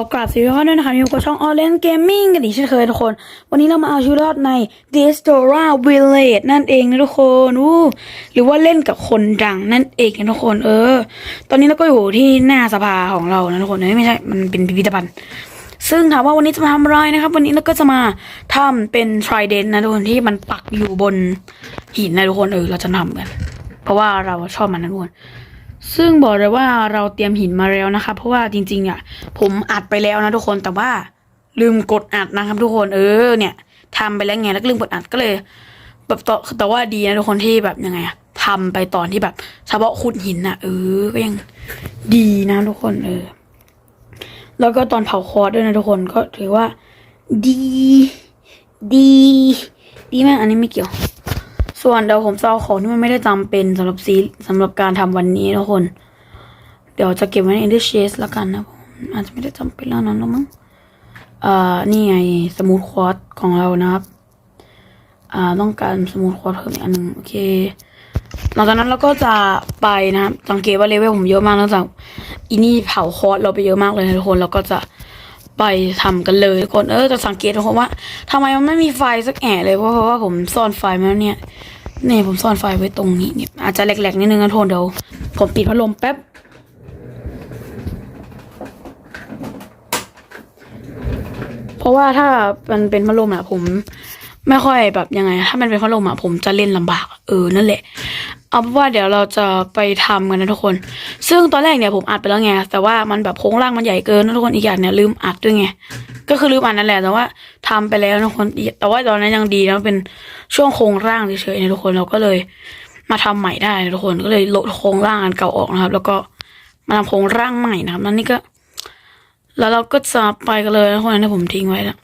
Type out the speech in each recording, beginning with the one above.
อกราบสวัสดีทุกคนด้วยนะคะอยู่กับช่องออเลนเกมมิ่งกันอีกเช่นเคยทุกคน วันนี้เรามาเอาชีวิตรอดใน Destora Village นั่นเองนะทุกคนอู้หรือว่าเล่นกับคนดังนั่นเองนะทุกคน เออ ตอนนี้เราก็อยู่ที่หน้าสภาของเรานะทุกคนไม่ใช่ มันเป็นพิพิธภัณฑ์ ซึ่งถามว่าวันนี้จะมาทำอะไรนะครับ วันนี้เราก็จะมาทำเป็น trident นะทุกคนที่มันปักอยู่บนหินนะทุกคน เออ เราจะทำกัน เพราะว่าเราชอบมันนะทุกคน ซึ่งบอกเลยว่าเราเตรียมหินมาแล้วนะคะ เพราะว่าจริงๆอะ ผมอัดไปแล้วนะทุกคนแต่ว่าลืมกดอัดนะครับ ทุกคนเออเนี่ยทำไปแล้วไงแล้วลืมกดอัดก็เลย แบบต่อแต่ว่าดีนะทุกคนที่แบบยังไงอะทำไปตอนที่แบบเฉพาะขุดหินอะเออก็ยังดีนะทุกคนเออ แล้วก็ตอนเผาคอร์สด้วยนะทุกคนก็ถือว่า ดี ดี ดีมากอันนี้ไม่เกี่ยว ส่วนเดี๋ยวผมจะเอาของที่มันไม่ได้จำเป็นสำหรับซีสำหรับการทำวันนี้ทุกคน เดี๋ยวจะเก็บไว้ใน Ender Chest แล้วกันนะผมอาจจะไม่ได้จำเป็นแล้วนั้นแล้วมั้งเอ่อนี่ไงสมูทควอตของเรานะครับ อ่าต้องการสมูทควอตเพิ่มอีกอันหนึ่งโอเคหลังจากนั้นเราก็จะไปนะครับสังเกตว่าเลเวลผมเยอะมากนอกจากอีนี่เผาคอร์สเราไปเยอะมากเลยทุกคนเราก็จะไปทำกันเลยทุกคนเออจะสังเกตทุกคนว่าทำไมมันไม่มีไฟสักแอะเลยเพราะเพราะว่าผมซ่อนไฟมาแล้วเนี่ย เนี่ยผมซ่อนไฟไว้ตรงนี้เนี่ยอาจจะแหลกๆนิดนึงนะทุกคนเดี๋ยวผมปิดพัดลมแป๊บเพราะว่าถ้ามันเป็นพัดลมอะผม ไม่ค่อยแบบยังไง ถ้ามันเป็นพัดลมอะผมจะเล่นลำบากเออนั่นแหละ เอาเป็นว่าเดี๋ยวเราจะไปทำกันนะทุกคน ซึ่งตอนแรกเนี่ยผมอัดไปแล้วไง แต่ว่ามันแบบโครงร่างมันใหญ่เกินนะทุกคนอีกอย่างเนี่ยลืมอัดด้วยไง ก็คือลืมอัดนั่นแหละ แต่ว่าทำไปแล้วนะทุกคน แต่ว่าตอนนั้นยังดีนะเป็นช่วงโครงร่างเฉยๆนะทุกคน เราก็เลยมาทำใหม่ได้นะทุกคน ก็เลยลดโครงร่างอันเก่าออกนะครับ แล้วก็มาทำโครงร่างใหม่นะครับนั่นนี่ก็ แล้วเราก็จะไปกันเลยนะทุกคนที่ผมทิ้งไว้นะ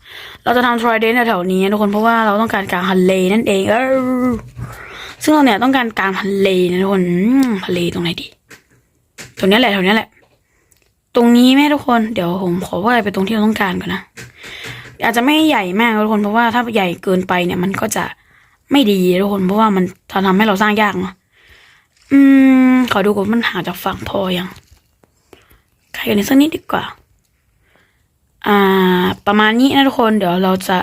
เราจะทำทรายเดนแถวนี้นะทุกคน เพราะว่าเราต้องการกลางทะเลนั่นเองเออ ซึ่งเราเนี่ยต้องการกลางทะเลนะทุกคนทะเลตรงไหนดีตรงนี้แหละแถวนี้แหละ ตรงนี้แม่ทุกคนเดี๋ยวผมขอว่าไปตรงที่เราต้องการก่อนนะอาจจะไม่ใหญ่มากทุกคนเพราะว่าถ้าใหญ่เกินไปเนี่ย มันก็จะไม่ดีทุกคนเพราะว่ามันจะทำให้เราสร้างยากเนาะอืม ขอดูก่อนมันหาจากฝั่งพอยังใครกันนี้สักนิดดีกว่า อ่า ประมาณนี้นะทุกคนเดี๋ยวเราจะ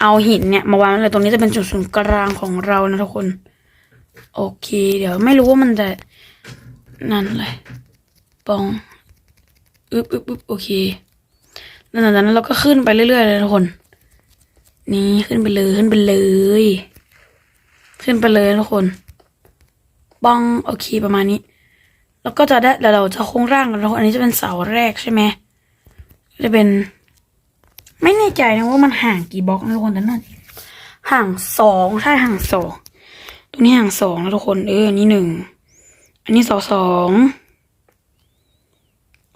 เอาหินเนี่ย มาวางเลยตรงนี้จะเป็นจุดศูนย์กลางของเรานะทุกคน โอเค เดี๋ยวไม่รู้ว่ามันจะนั่นเลยปองอึบอึบอึบโอเคแล้วหลังจากนั้นเราก็ขึ้นไปเรื่อยๆเลยทุกคน นี่ขึ้นไปเลยขึ้นไปเลย ขึ้นไปเลยทุกคนปองโอเคประมาณนี้ แล้วก็จะได้แล้วเราจะโครงร่างกันแล้วอันนี้จะเป็นเสาแรกใช่ไหมจะเป็น ไม่แน่ใจนะว่ามันห่างกี่บล็อกนะทุกคนแต่นั่นห่างสองใช่ห่างสอง ตรงนี้ห่างสองนะทุกคน เอออันนี้หนึ่ง อันนี้สองสอง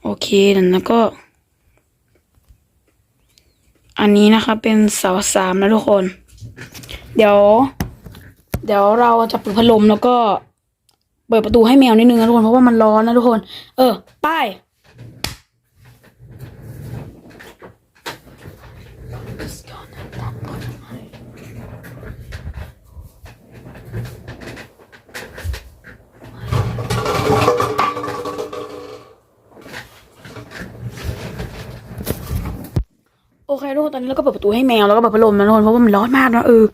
โอเคแล้วก็ อันนี้นะคะเป็นเสาสามนะทุกคน เดี๋ยว เดี๋ยวเราจะเปิดพัดลมแล้วก็ เปิดประตูให้แมวนิดนึงนะทุกคน เพราะว่ามันร้อนนะทุกคน เออ ป้าย โอเคทุกคนตอนนี้เราก็เปิดประตูให้แมวแล้วก็เปิดพัดลมนะทุกคนเพราะว่ามันร้อนมากนะเออ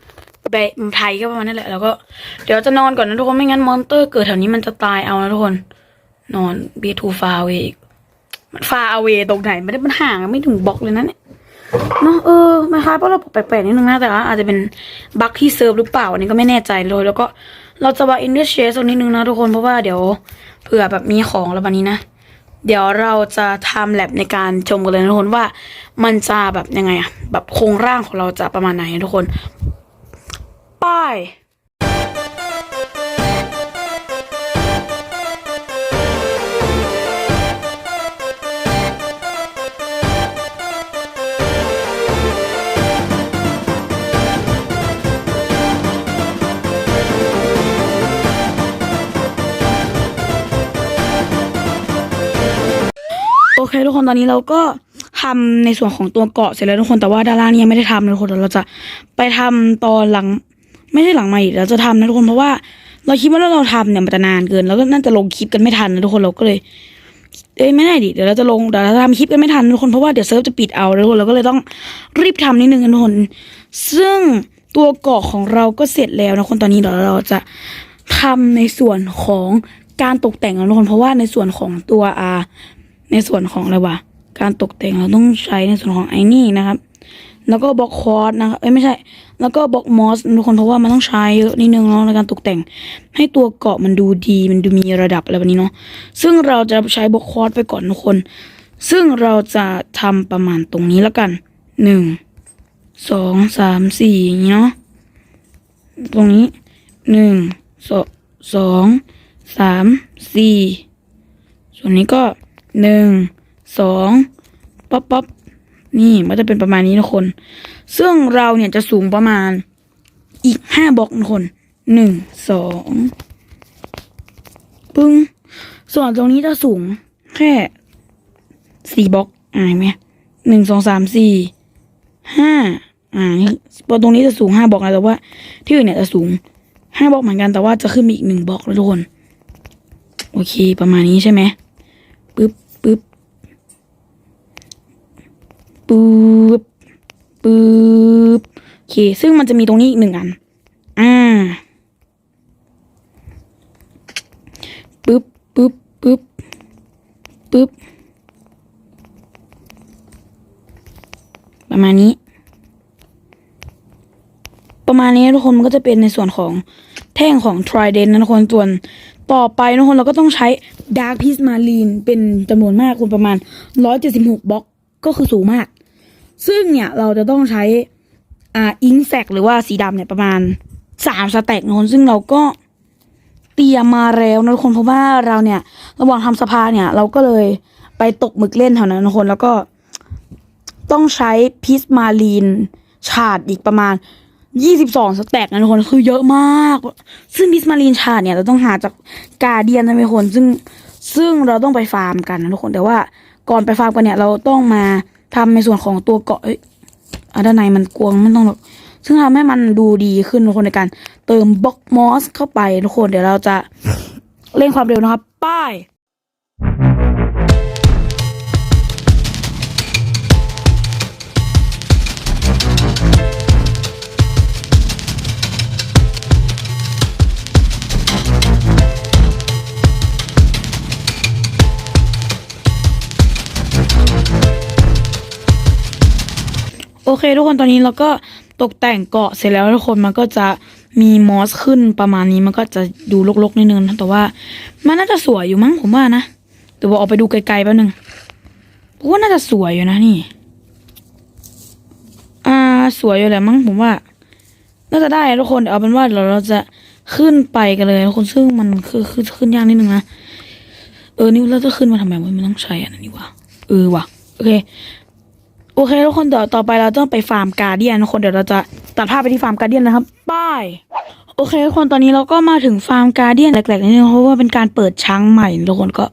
แบบเมืองไทยก็ประมาณนั้นแหละแล้วก็เดี๋ยวจะนอนก่อนนะทุกคนไม่งั้นมอนเตอร์เกิดแถวนี้มันจะตายเอานะทุกคน นอนเบียทูฟาเวอีกมันฟาเอาเวตรงไหนไม่ได้มันห่างไม่ถึงบล็อกเลยนะเนี่ยเนาะเออมันคล้ายเพราะเราแปลกๆนิดนึงนะแต่ว่าอาจจะเป็นบั๊กที่เซิร์ฟหรือเปล่าอันนี้ก็ไม่แน่ใจเลย แล้วก็เราจะวางอินเดอร์เชสตรงนิดนึงนะทุกคนเพราะว่าเดี๋ยวเผื่อแบบมีของแล้ววันนี้นะ เดี๋ยวเราจะทำแลบในการชมกันเลยนะทุกคนว่า มันจะแบบยังไงอะแบบโครงร่างของเราจะประมาณไหนทุกคน ป้าย เคทุกคนตอนนี้เราก็ทำในส่วนของตัวเกาะเสร็จแล้วทุกคนแต่ว่าด้านล่างนี่ยังไม่ได้ทำนะทุกคนเราจะไปทำตอนหลัง ไม่ใช่หลังใหม่เราจะทำนะทุกคนเพราะว่า เราคิดว่าถ้าเราทำเนี่ยมันจะนานเกิน แล้วก็น่าจะลงคลิปกันไม่ทันนะทุกคนเราก็เลยเอ้ยไม่ได้ดิเดี๋ยวเราจะลงเดี๋ยวเราจะทำคลิปกันไม่ทันทุกคนเพราะว่าเดี๋ยวเซิร์ฟจะปิดเอาทุกคนเราก็เลยต้องรีบทำนิดนึงทุกคนซึ่งตัวเกาะของเราก็เสร็จแล้วนะคนตอนนี้เดี๋ยวเราจะทำในส่วนของการตกแต่งนะทุกคนเพราะว่าในส่วนของตัวอา ในส่วนของอะไรวะการตกแต่งเราต้องใช้ในส่วนของไอ้นี่นะครับ แล้วก็บล็อกคอร์สนะครับเอ้ยไม่ใช่ แล้วก็บล็อกมอสทุกคนเพราะว่ามันต้องใช้เยอะนิดนึงเนาะในการตกแต่ง ให้ตัวเกาะมันดูดีมันดูมีระดับอะไรแบบนี้เนาะซึ่งเราจะใช้บล็อกคอร์สไปก่อนทุกคน ซึ่งเราจะทำประมาณตรงนี้แล้วกันหนึ่งสองสามสี่อย่างนี้เนาะตรงนี้หนึ่งสองสามสี่ส่วนนี้ก็ หนึ่งสองป๊อปป๊อปนี่มันจะเป็นประมาณนี้ทุกคน ซึ่งเราเนี่ยจะสูงประมาณอีกห้าบล็อกทุกคนหนึ่งสองปึ้งส่วนตรงนี้จะสูงแค่สี่บล็อกอ่าเห็นไหมหนึ่งสองสามสี่ห้าอ่านี่พอตรงนี้จะสูงห้าบล็อกนะแต่ว่า ที่อื่นเนี่ยจะสูงห้าบล็อกเหมือนกันแต่ว่าจะขึ้นมาอีกหนึ่งบล็อกแล้วทุกคน โอเค ประมาณนี้ใช่ไหมปึ๊บปึ๊บ ปึ๊บปึ๊บโอเค ซึ่งมันจะมีตรงนี้อีกหนึ่งอัน อ่าปึ๊บปึ๊บปึ๊บปึ๊บประมาณนี้ ประมาณนี้ทุกคนมันก็จะเป็นในส่วนของแท่งของ Trident นะทุกคนส่วนต่อไปนะทุกคนเราก็ต้องใช้ Dark Piece Marine เป็นจำนวนมากคุณประมาณ 176บล็อกก็คือสูงมาก ซึ่งเนี่ยเราจะต้องใช้อ่าอิงแซกหรือว่าสีดำเนี่ยประมาณสามสแต็กนนซึ่งเราก็เตรียมมาแล้วนะทุกคนเพราะว่าเราเนี่ย ระหว่างทำสภาเนี่ย เราก็เลยไปตกหมึกเล่นแถวนั้นทุกคนแล้วก็ต้องใช้พิสมาลีนฉาดอีกประมาณยี่สิบสองสแต็กนะทุกคนคือเยอะมาก ซึ่งพิสมาลีนฉาดเนี่ยเราต้องหาจากกาเดียนนะทุกคนซึ่งซึ่งเราต้องไปฟาร์มกันนะทุกคนแต่ว่าก่อนไปฟาร์มกันเนี่ย เราต้องมา ทำในส่วนของตัวเกาะเอ้ยอะด้านในมันกวงไม่ต้องหรอกซึ่งทำให้มันดูดีขึ้นทุกคนในการ เติมบล็อกมอสเข้าไปทุกคนเดี๋ยวเราจะเร่งความเร็วนะครับ ป้าย เคทุกคนตอนนี้เราก็ตกแต่งเกาะเสร็จแล้วทุกคนมันก็จะมีมอสขึ้นประมาณนี้มันก็จะดูรกๆนิดนึงนะแต่ว่า มันน่าจะสวยอยู่มั้งผมว่านะเดี๋ยวบอกออกไปดูไกลๆแป๊บนึงผมว่าน่าจะสวยอยู่นะนี่ อ่าสวยอยู่แหละมั้งผมว่า น่าจะได้ทุกคนเดี๋ยวเอาเป็นว่าเดี๋ยวเราจะขึ้นไปกันเลยทุกคนซึ่งมันคือคือขึ้นยากนิดนึงนะเออนี่เราจะขึ้นมาทำไมวะมันต้องใช้อันนี้วะเออวะโอเค โอเคทุกคนเดี๋ยวต่อไปเราต้องไปฟาร์มการเดียนทุกคนเดี๋ยวเราจะตัดภาพไปที่ฟาร์มการเดียนนะครับป้ายโอเคทุกคนตอนนี้เราก็มาถึงฟาร์มการเดียนแหลกๆนิดนึงเพราะว่าเป็นการเปิดช้างใหม่ทุกคนก็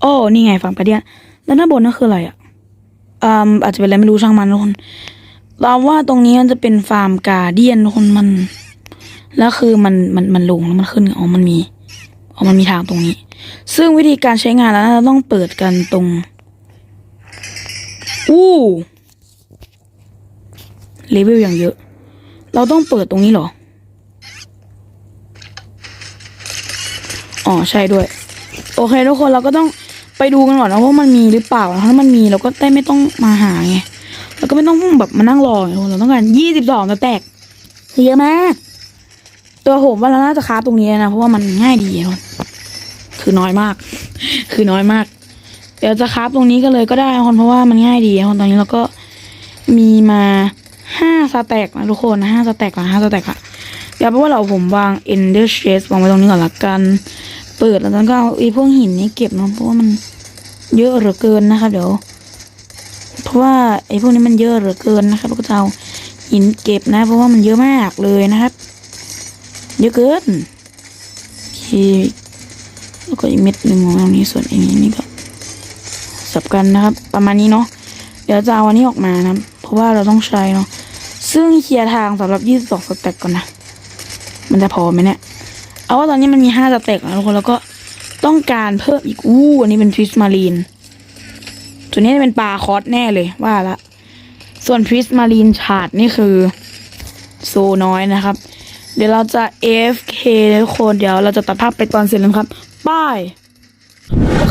โอ้นี่ไงฟาร์มการเดียนแล้วด้านบนนั่นคืออะไรอะอ่าอาจจะเป็นอะไรไม่รู้ช่างมันทุกคนเราว่าตรงนี้มันจะเป็นฟาร์มการเดียนทุกคนมัน แล้วคือมันมันมันลงแล้วมันขึ้นอ๋อมันมีอ๋อมันมีทางตรงนี้ ซึ่งวิธีการใช้งานแล้วเราต้องเปิดกันตรง อู้เลเวลอย่างเยอะ เราต้องเปิดตรงนี้หรอ อ๋อใช่ด้วย โอเคทุกคนเราก็ต้องไปดูกันก่อนนะว่ามันมีหรือเปล่าถ้ามันมีเราก็ได้ไม่ต้องมาหาไงเราก็ไม่ต้องแบบมานั่งรอทุกคนเราต้องการยี่สิบสองแตกคือเยอะมากตัวผมว่าเราน่าจะค้าตรงนี้นะเพราะว่ามันง่ายดีทุกคนคือน้อยมาก คือน้อยมาก เดี๋ยวจะคราฟตรงนี้ก็เลยก็ได้คนเพราะว่ามันง่ายดีคนตอนนี้เราก็มีมาห้าสแต็กนะทุกคนห้าสแต็กละห้าสแต็กอะเดี๋ยวเพราะว่าเราผมวาง ender chest วางไว้ตรงนี้ก่อนละกัน เปิดแล้วก็เอาไอ้พวกหินนี้เก็บเนาะเพราะว่ามันเยอะเหลือเกินนะคะเดี๋ยว เพราะว่าไอ้พวกนี้มันเยอะเหลือเกินนะครับเราก็จะเอาหินเก็บนะ เพราะว่ามันเยอะมากเลยนะครับ เยอะเกินโอเคแล้วก็อีกเม็ดหนึ่งของตรงนี้ส่วนอันนี้นี่ก็ สับกันนะครับ ประมาณนี้เนาะเดี๋ยวจะเอาอันนี้ออกมานะเพราะว่าเราต้องใช้เนาะซึ่งเคลียร์ทางสำหรับยี่สิบสองสเต็กก่อนนะ มันจะพอไหมเนี่ย เอาว่าตอนนี้มันมีห้าสเต็กนะทุกคนแล้วก็ต้องการเพิ่มอีกอู้อันนี้เป็นฟิชมารีนส่วนี้จะเป็นปลาคอสแน่เลยว่าละ ส่วนฟิชมารีนชาดนี่คือโซน้อยนะครับ เดี๋ยวเราจะ AFK ทุกคนเดี๋ยวเราจะตัดภาพไปตอนเสร็จแล้วครับป้าย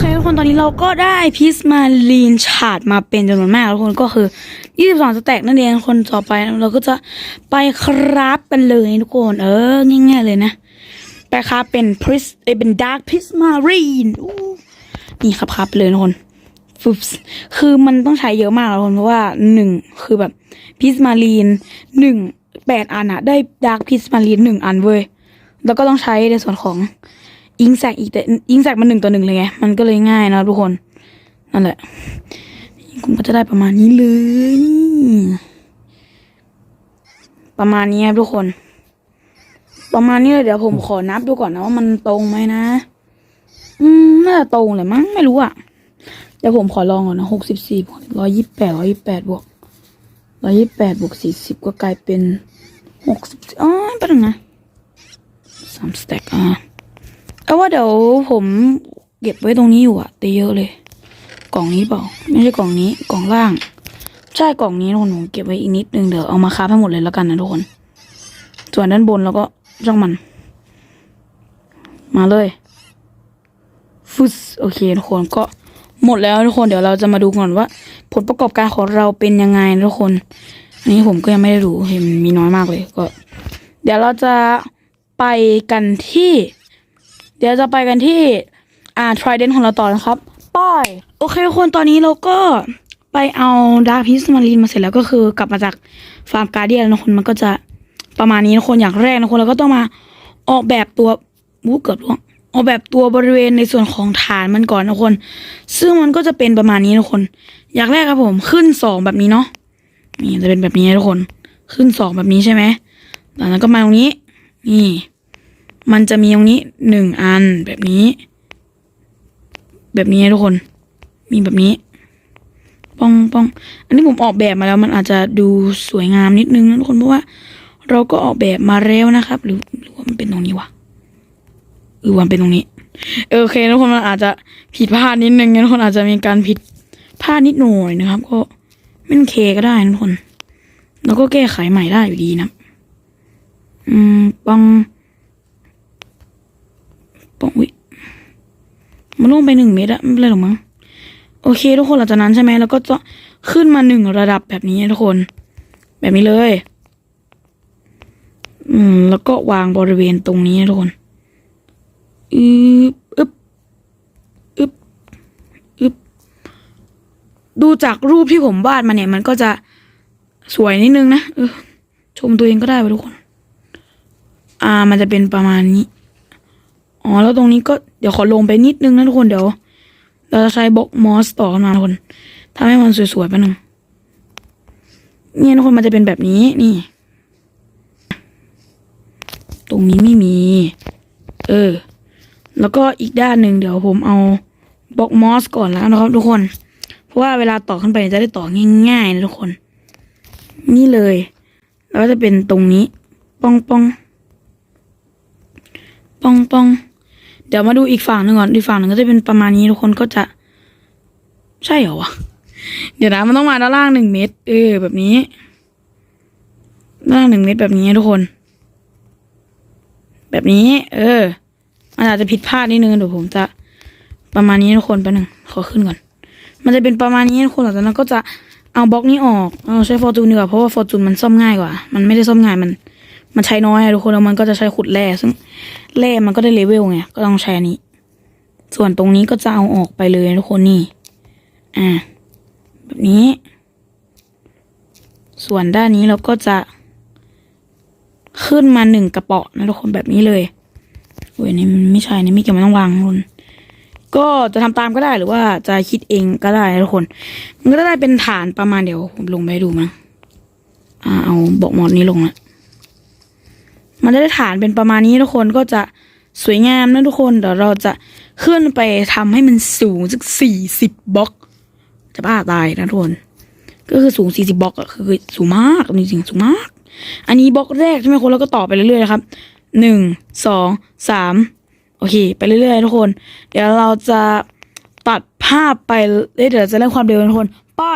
เคทุกคนตอนนี้เราก็ได้พิสมาลีนชาดมาเป็นจำนวนมากทุกคนก็คือ 22 สแต็กนั่นเองคนต่อไปเราก็จะไปครับกันเลยทุกคนเออง่ายๆเลยนะ ไปครับเป็นพริสเอเป็นดาร์คพิสมารีนนี่ครับครับเลยทุกคนฟึบส์คือมันต้องใช้เยอะมากทุกคนเพราะว่าหนึ่งคือแบบพิสมารีนหนึ่งแปดอันอะได้ดาร์คพิสมารีนหนึ่งอันเว้ยแล้วก็ต้องใช้ในส่วนของ อิงแซกอีกแต่อิงแซกมันหนึ่งต่อหนึ่งเลยไง มันก็เลยง่ายนะทุกคน นั่นแหละคุณก็จะได้ประมาณนี้เลย ประมาณนี้ครับทุกคน ประมาณนี้เลยเดี๋ยวผมขอนับดูก่อนนะว่ามันตรงไหมนะ อืมน่าจะตรงเลยมั้งไม่รู้อะเดี๋ยวผมขอลองก่อนนะหกสิบสี่ร้อยยี่สิบแปดร้อยยี่สิบแปดบวกร้อยยี่สิบแปดบวกสี่สิบก็กลายเป็นหกสิบอ๋อแป๊บนึงสามสแต็กอะ เอาว่าเดี๋ยวผมเก็บไว้ตรงนี้อยู่อะแต่เยอะเลย กล่องนี้เปล่า ไม่ใช่กล่องนี้ กล่องล่าง ใช่กล่องนี้ทุกคนผมเก็บไว้อีกนิดนึงเดี๋ยวเอามาค้าให้หมดเลยแล้วกันนะทุกคน ส่วนด้านบนแล้วก็จ้องมัน มาเลยฟุสโอเคทุกคนก็หมดแล้วทุกคนเดี๋ยวเราจะมาดูก่อนว่า ผลประกอบการของเราเป็นยังไงทุกคน อันนี้ผมก็ยังไม่ได้ดูเห็นมีน้อยมากเลยก็ เดี๋ยวเราจะไปกันที่ เดี๋ยวจะไปกันที่อ่าทริเดนของเราต่อนะครับป้ายโอเคทุกคนตอนนี้เราก็ไปเอาดาร์คพิสมารีนมาเสร็จแล้วก็คือกลับมาจากฟาร์มการเดียนนะคนมันก็จะประมาณนี้นะคนอย่างแรกนะคนเราก็ต้องมาออกแบบตัววู้เกือบล่วงออกแบบตัวบริเวณในส่วนของฐานมันก่อนนะคน ซึ่งมันก็จะเป็นประมาณนี้นะคน อย่างแรกครับผมขึ้นสองแบบนี้เนาะนี่จะเป็นแบบนี้นะทุกคน ขึ้นสองแบบนี้ใช่ไหมจากนั้นก็มาตรงนี้ นี่ มันจะมีตรงนี้หนึ่งอันแบบนี้ แบบนี้นะทุกคน มีแบบนี้ ป้องป้อง อันนี้ผมออกแบบมาแล้วมันอาจจะดูสวยงามนิดนึงนะทุกคนเพราะว่า เราก็ออกแบบมาแล้วนะครับ หรือหรือว่ามันเป็นตรงนี้วะหรือว่ามันเป็นตรงนี้เออโอเคทุกคนมันอาจจะผิดพลาดนิดนึงนะทุกคนอาจจะมีการผิดพลาดนิดหน่อยนะครับ ก็ไม่ต้องเคก็ได้นะทุกคน แล้วก็แก้ไขใหม่ได้อยู่ดีนะ อืมป้อง ป้องวิมันลงไปหนึ่งเมตรอะไม่เป็นไรหรอกมั้งโอเค ทุกคนหลังจากนั้นใช่ไหมแล้วก็จะขึ้นมาหนึ่งระดับแบบนี้ทุกคน แบบนี้เลย อืม แล้วก็วางบริเวณตรงนี้ทุกคนอึบอึบอึบอึบดูจากรูปที่ผมวาดมาเนี่ย มันก็จะสวยนิดนึงนะเออชมตัวเองก็ได้ไปทุกคน อ่า มันจะเป็นประมาณนี้ อ๋อแล้วตรงนี้ก็เดี๋ยวขอลงไปนิดนึงนะทุกคนเดี๋ยว เราจะใช้บล็อกมอสต่อกันมาทุกคนทำให้มันสวยๆไปหนึ่งเนี่ยทุกคนมันจะเป็นแบบนี้นี่ ตรงนี้ไม่มี เออ แล้วก็อีกด้านหนึ่งเดี๋ยวผมเอาบล็อกมอสก่อนแล้วนะครับ ทุกคน เพราะว่าเวลาต่อขึ้นไปจะได้ต่อง่ายๆนะทุกคน นี่เลย แล้วจะเป็นตรงนี้ ป้องป้องป้องป้อง เดี๋ยวมาดูอีกฝั่งหนึ่งก่อน อีกฝั่งหนึ่งก็จะเป็นประมาณนี้ทุกคนก็จะ ใช่เหรอวะ เดี๋ยวนะมันต้องมาด้านล่างหนึ่งเมตร เออ แบบนี้ ด้านล่างหนึ่งเมตรแบบนี้ทุกคน แบบนี้ เออมันอาจจะผิดพลาดนิดนึงเดี๋ยวผมจะประมาณนี้ทุกคนไปหนึ่งขอขึ้นก่อน มันจะเป็นประมาณนี้ทุกคนหลังจากนั้นก็จะเอาบล็อกนี้ออก เอาใช้ฟอร์จูนดีกว่าเพราะว่าฟอร์จูนมันซ่อมง่ายกว่า มันไม่ได้ซ่อมง่ายมัน มันใช้น้อยอะทุกคนแล้วมันก็จะใช้ขุดแร่ซึ่งแร่มันก็ได้เลเวลไงก็ต้องใช้นี้ ส่วนตรงนี้ก็จะเอาออกไปเลยทุกคนนี่ อ่า แบบนี้ ส่วนด้านนี้เราก็จะ ขึ้นมาหนึ่งกระป๋อนะทุกคนแบบนี้เลยโอ้ยนี่มันไม่ใช่นี่ไม่เกี่ยวมันต้องวางทุกคนก็จะทำตามก็ได้หรือว่าจะคิดเองก็ได้นะทุกคน มันก็จะได้เป็นฐานประมาณเดี๋ยวผมลงไปดูมั้งอ่าเอาบอกหมอดนี้ลงละ มันจะได้ฐานเป็นประมาณนี้ทุกคนก็จะสวยงามนะทุกคนเดี๋ยวเราจะขึ้นไปทำให้มันสูงสักสี่สิบบล็อก จะบ้าตายนะทุกคนก็คือสูงสี่สิบบล็อกอะคือสูงมากจริงๆสูงมาก อันนี้บล็อกแรกใช่ไหมคนแล้วก็ต่อไปเรื่อยๆนะครับหนึ่งสองสามโอเค ไปเรื่อยๆทุกคน เดี๋ยวเราจะตัดภาพไปเอ้เดี๋ยวจะเล่นความเร็วทุกคน ไป้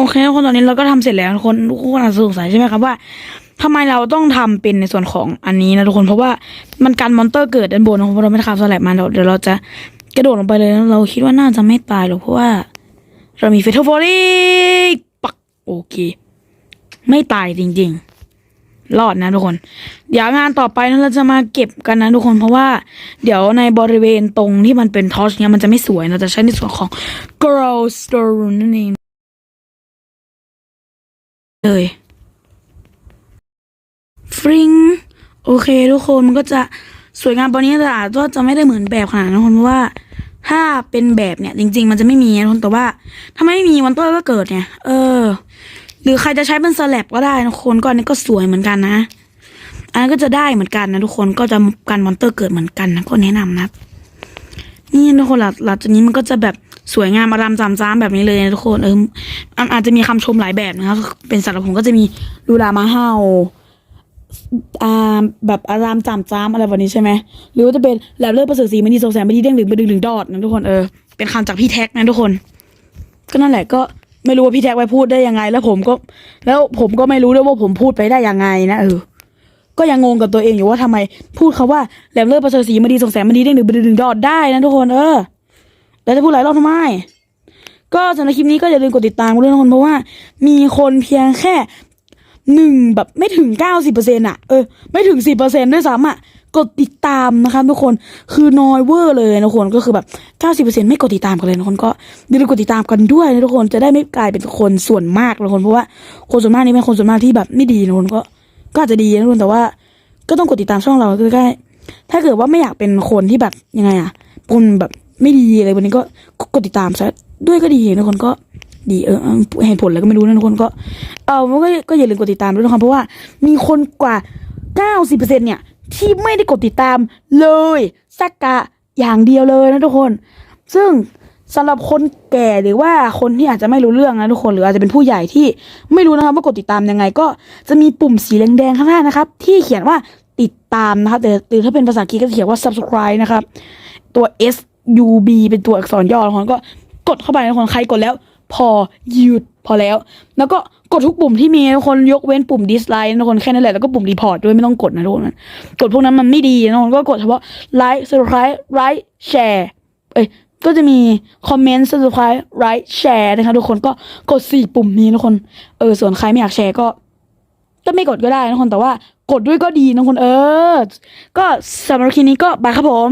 โอเคทุกคนตอนนี้เราก็ทำเสร็จแล้วทุกคนทุกคนอาจจะสงสัยใช่ไหมครับว่าทำไมเราต้องทำเป็นในส่วนของอันนี้นะทุกคนเพราะว่ามันกันมอนเตอร์เกิดด้านบนนะเราะเราไม่ได้ขับสลับมาเดี๋ยวเดี๋ยวเราจะกระโดดลงไปเลยเราคิดว่าน่าจะไม่ตายหรอกเพราะว่า เรามีเฟเทอร์ฟอรี่ปักโอเค ไม่ตายจริง ๆ รอดนะทุกคน เดี๋ยวงานต่อไปนะเราจะมาเก็บกันนะทุกคนเพราะว่า เดี๋ยวในบริเวณตรงที่มันเป็นทอชเนี้ยมันจะไม่สวยเราจะใช้ในส่วนของ grow stone นั่นเอง เลยฟริงโอเค ทุกคนมันก็จะสวยงามตอนนี้แต่อาจจะจะไม่ได้เหมือนแบบขนาดนั้นทุกคนเพราะว่า ถ้าเป็นแบบเนี่ย จริง ๆ มันจะไม่มีนะทุกคนแต่ว่า ถ้าไม่มีวันเตอร์ก็เกิดเนี่ย เออ หรือใครจะใช้เป็นสแลบก็ได้นะทุกคนก็อันนี้ก็สวยเหมือนกันนะ อันนั้นก็จะได้เหมือนกันนะทุกคนก็จะกันมอนเตอร์เกิดเหมือนกันนะก็แนะนำนะ นี่ทุกคนหลังหลังจากนี้มันก็จะแบบ สวยงามอารามจำจ้ามแบบนี้เลยนะทุกคนเอออาจจะมีคำชมหลายแบบนะครับเป็นสำหรับผมก็จะมีลูลามาเฮาอ่าแบบอารามจำจ้ามอะไรแบบนี้ใช่ไหมหรือว่าจะเป็นแลบเลือดประเสริฐสีมันดีโซแสนมันดีเด้งหรือมันดึงดึงดอดนะทุกคนเออเป็นคำจากพี่แท็กนะทุกคน ก็นั่นแหละก็ไม่รู้ว่าพี่แท็กไปพูดได้ยังไง แล้วผมก็ แล้วผมก็ไม่รู้ด้วยว่าผมพูดไปได้ยังไงนะเออก็ยังงงกับตัวเองอยู่ว่าทำไม พูดคาว่าแหลมเลิศประเสริฐสีมันดีสงแสงมันดีเด้งดึงดึงดอดได้นะทุกคนเออ แล้วจะพูดหลายรอบทำไม ก็สำหรับคลิปนี้ก็อย่าลืมกดติดตามกันด้วยนะคนเพราะว่า มีคนเพียงแค่หนึ่งแบบไม่ถึงเก้าสิบเปอร์เซ็นต์อะเออไม่ถึงสิบเปอร์เซ็นต์ด้วยซ้ำอะกดติดตามนะคะทุกคนคือน้อยเวอร์เลยนะทุกคนก็คือแบบเก้าสิบเปอร์เซ็นต์ไม่กดติดตามกันเลยนะคนก็อย่าลืมกดติดตามกันด้วยนะทุกคนจะได้ไม่กลายเป็นคนส่วนมากนะคนเพราะว่าคนส่วนมากนี่เป็นคนส่วนมากที่แบบไม่ดีนะคนก็ก็อาจจะดีนะทุกคนแต่ว่า ก็ต้องกดติดตามช่องเราคือได้ถ้าเกิดว่าไม่อยากเป็นคนที่แบบยังไงอะคนแบบ ไม่ดีอะไรวันนี้ก็กดติดตามซะด้วยก็ดีทุกคนก็ดีเออเหตุผลอะไรก็ไม่รู้นะทุกคนก็เออมันก็ก็อย่าลืมกดติดตามด้วยนะครับเพราะว่ามีคนกว่าเก้าสิบเปอร์เซ็นเนี่ย ที่ไม่ได้กดติดตามเลยสักกะอย่างเดียวเลยนะทุกคน ซึ่งสำหรับคนแก่หรือว่าคนที่อาจจะไม่รู้เรื่องนะทุกคนหรืออาจจะเป็นผู้ใหญ่ที่ไม่รู้นะครับว่ากดติดตามยังไง ก็จะมีปุ่มสีแดงๆข้างหน้านะครับ ที่เขียนว่าติดตามนะครับแต่หรือถ้าเป็นภาษาอังกฤษก็เขียนว่า subscribe นะครับ ตัว S U B เป็นตัวอักษรย่อทุกคนก็กดเข้าไปนะทุกคนใครกดแล้ว พอหยุดพอแล้ว แล้วก็กดทุกปุ่มที่มีนะทุกคนยกเว้นปุ่ม dislike นะทุกคนแค่นั้นแหละแล้วก็ปุ่ม report ด้วยไม่ต้องกดนะทุกคนกดพวกนั้นมันไม่ดีนะทุกคนก็กดเฉพาะ like subscribe like share เอ้ยก็จะมีคอมเมนต์ subscribe like share นะคะทุกคนก็กดสี่ปุ่มนี้นะทุกคนเออส่วนใครไม่อยากแชร์ก็ ก็ไม่กดก็ได้นะทุกคนแต่ว่ากดด้วยก็ดีนะทุกคนเออ ก็สำหรับคลิปนี้ก็บายครับผม